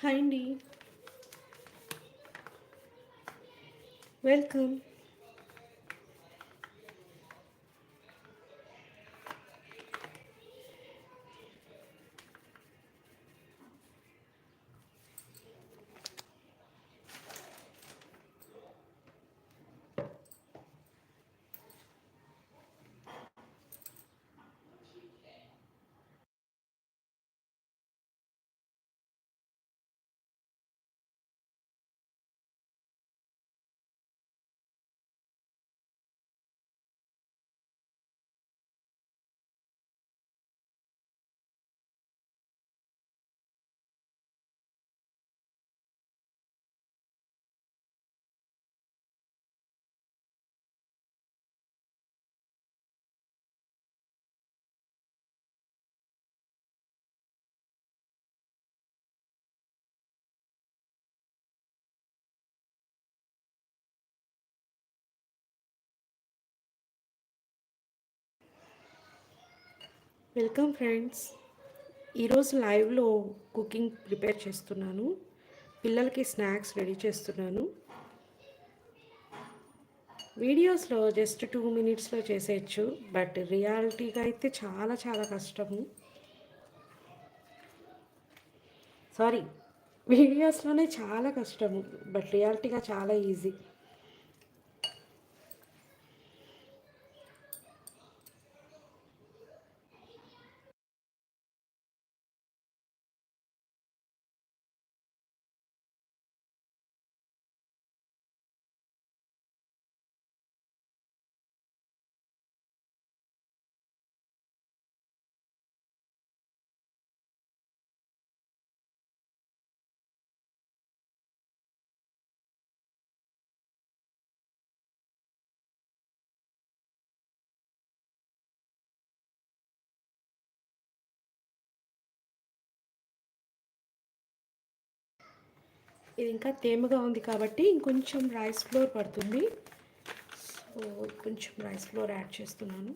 Hi అండి welcome welcome friends. ఈరోజు లైవ్లో కుకింగ్ ప్రిపేర్ చేస్తున్నాను. పిల్లలకి స్నాక్స్ రెడీ చేస్తున్నాను. వీడియోస్లో జస్ట్ టూ మినిట్స్లో చేసేయచ్చు బట్ రియాలిటీగా అయితే చాలా చాలా కష్టము. సారీ వీడియోస్లోనే చాలా కష్టము బట్ రియాలిటీగా చాలా ఈజీ. ఇది ఇంకా తేమగా ఉంది కాబట్టి ఇంకొంచెం రైస్ ఫ్లోర్ పడుతుంది. సో కొంచెం రైస్ ఫ్లోర్ యాడ్ చేస్తున్నాను.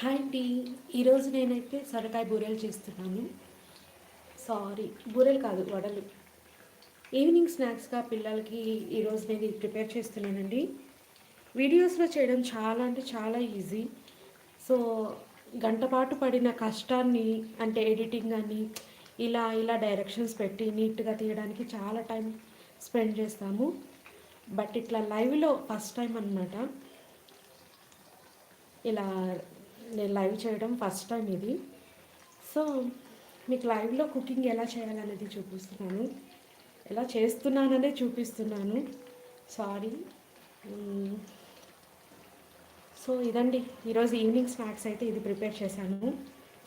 హాయ్ అండి. ఈరోజు నేనైతే సొరకాయ బూరెలు చేస్తున్నాను. సారీ బూరెలు కాదు వడలు. ఈవినింగ్ స్నాక్స్గా పిల్లలకి ఈరోజు నేను ఇది ప్రిపేర్ చేస్తున్నానండి. వీడియోస్లో చేయడం చాలా అంటే చాలా ఈజీ సో గంట పాటు పడిన కష్టాన్ని అంటే ఎడిటింగ్ అని ఇలా ఇలా డైరెక్షన్స్ పెట్టి నీట్గా తీయడానికి చాలా టైం స్పెండ్ చేస్తాము. బట్ ఇట్లా లైవ్లో ఫస్ట్ టైం అనమాట ఇలా నేను లైవ్ చేయడం ఫస్ట్ టైం ఇది. సో మీకు లైవ్లో కుకింగ్ ఎలా చేయాలనేది చూపిస్తున్నాను. ఎలా చేస్తున్నాననే చూపిస్తున్నాను. సారీ సో ఇదండి. ఈరోజు ఈవినింగ్ స్నాక్స్ అయితే ఇది ప్రిపేర్ చేశాను.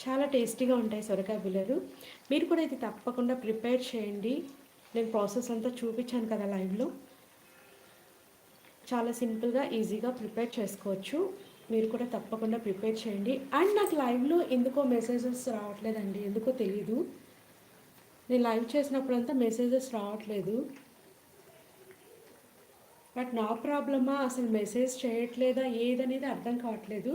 చాలా టేస్టీగా ఉంటాయి సొరకాయ బిల్లలు. మీరు కూడా ఇది తప్పకుండా ప్రిపేర్ చేయండి. నేను ప్రాసెస్ అంతా చూపించాను కదా లైవ్లో. చాలా సింపుల్గా ఈజీగా ప్రిపేర్ చేసుకోవచ్చు. మీరు కూడా తప్పకుండా ప్రిపేర్ చేయండి. అండ్ నాకు లైవ్లో ఎందుకో మెసేజెస్ రావట్లేదండి. ఎందుకో తెలీదు. నేను లైవ్ చేసినప్పుడంతా మెసేజెస్ రావట్లేదు. బట్ నా ప్రాబ్లమా? అసలు మెసేజ్ చేయట్లేదా? ఏదనేది అర్థం కావట్లేదు.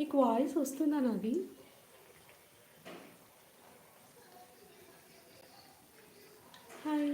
మీకు వాయిస్ వస్తుందా నాది? హాయ్.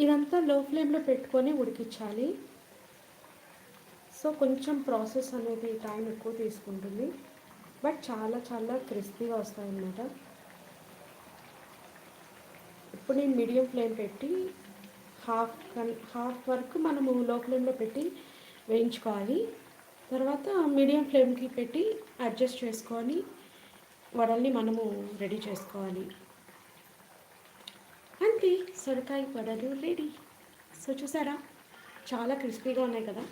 ఇదంతా లో ఫ్లేమ్లో పెట్టుకొని ఉడికించాలి. సో కొంచెం ప్రాసెస్ అనేది టైం ఎక్కువ తీసుకుంటుంది. బట్ చాలా చాలా క్రిస్పీగా వస్తాయన్నమాట. ఇప్పుడు నేను మీడియం ఫ్లేమ్ పెట్టి హాఫ్ హాఫ్ వరకు మనము లో ఫ్లేమ్లో పెట్టి వేయించుకోవాలి. తర్వాత మీడియం ఫ్లేమ్కి పెట్టి అడ్జస్ట్ చేసుకొని వడల్ని మనము రెడీ చేసుకోవాలి. సొరకాయ వడలు రెడీ. సో చూసారా? చాలా క్రిస్పీగా ఉన్నాయి కదా?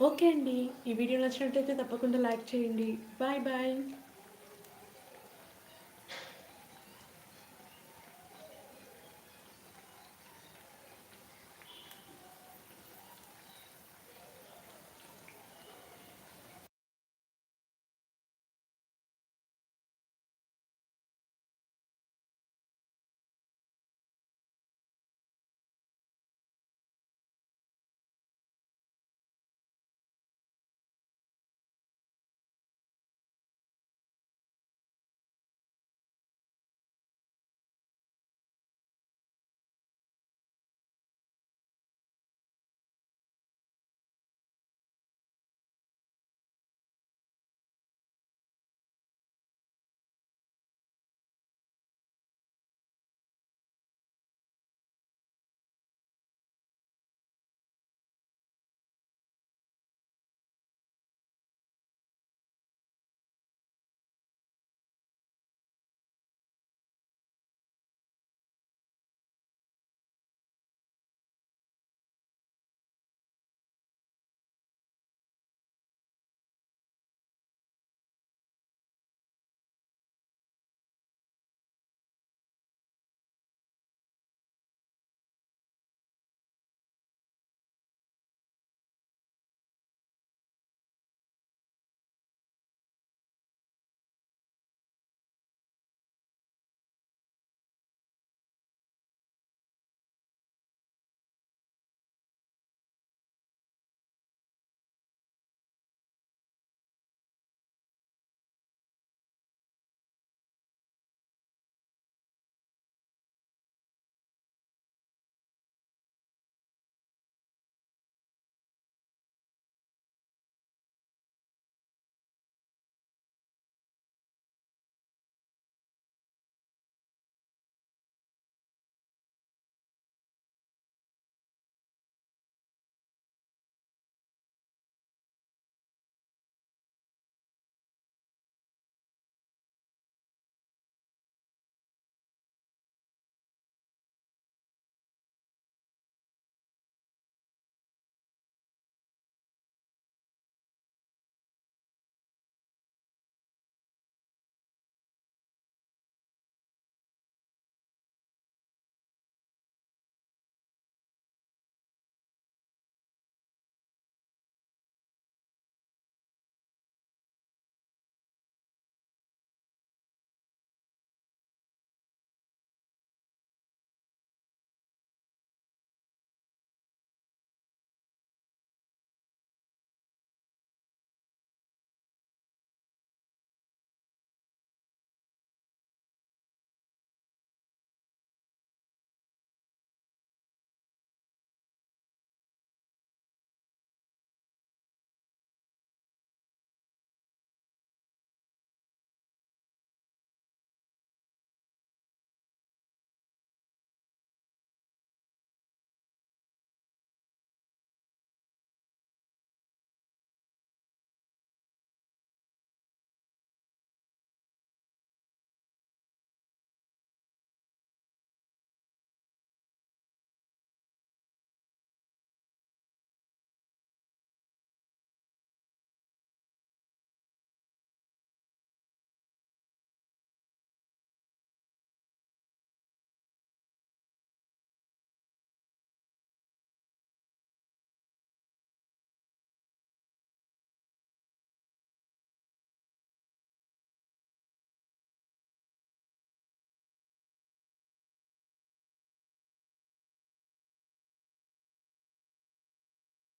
ఓకే అండి. ఈ వీడియో నచ్చినట్లయితే తప్పకుండా లైక్ చేయండి. Bye bye.